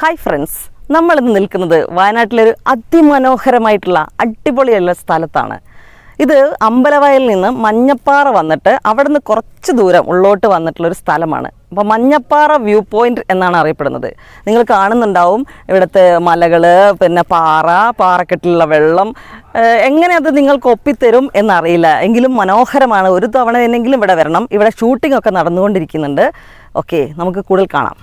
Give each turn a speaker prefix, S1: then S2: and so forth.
S1: Hi friends നമ്മൾ ഇന്ന് നിൽക്കുന്നത് വയനാട്ടിലൊരു അതിമനോഹരമായിട്ടുള്ള അടിപൊളിയുള്ള സ്ഥലത്താണ്. ഇത് അമ്പലവയലിൽ നിന്ന് മഞ്ഞപ്പാറ വന്നിട്ട് അവിടെ നിന്ന് കുറച്ച് ദൂരം ഉള്ളോട്ട് വന്നിട്ടുള്ള ഒരു സ്ഥലമാണ്. അപ്പോൾ മഞ്ഞപ്പാറ വ്യൂ പോയിന്റ് എന്നാണ് അറിയപ്പെടുന്നത്. നിങ്ങൾ കാണുന്നുണ്ടാവും ഇവിടുത്തെ മലകൾ പിന്നെ പാറ പാറക്കെട്ടിലുള്ള വെള്ളം. എങ്ങനെ അത് നിങ്ങൾക്ക് ഒപ്പിത്തരും എന്നറിയില്ല. എങ്കിലും മനോഹരമാണ്. ഒരു തവണ എന്നെങ്കിലും ഇവിടെ വരണം. ഇവിടെ ഷൂട്ടിംഗ് ഒക്കെ നടന്നുകൊണ്ടിരിക്കുന്നുണ്ട്. ഓക്കെ നമുക്ക് കൂടുതൽ കാണാം.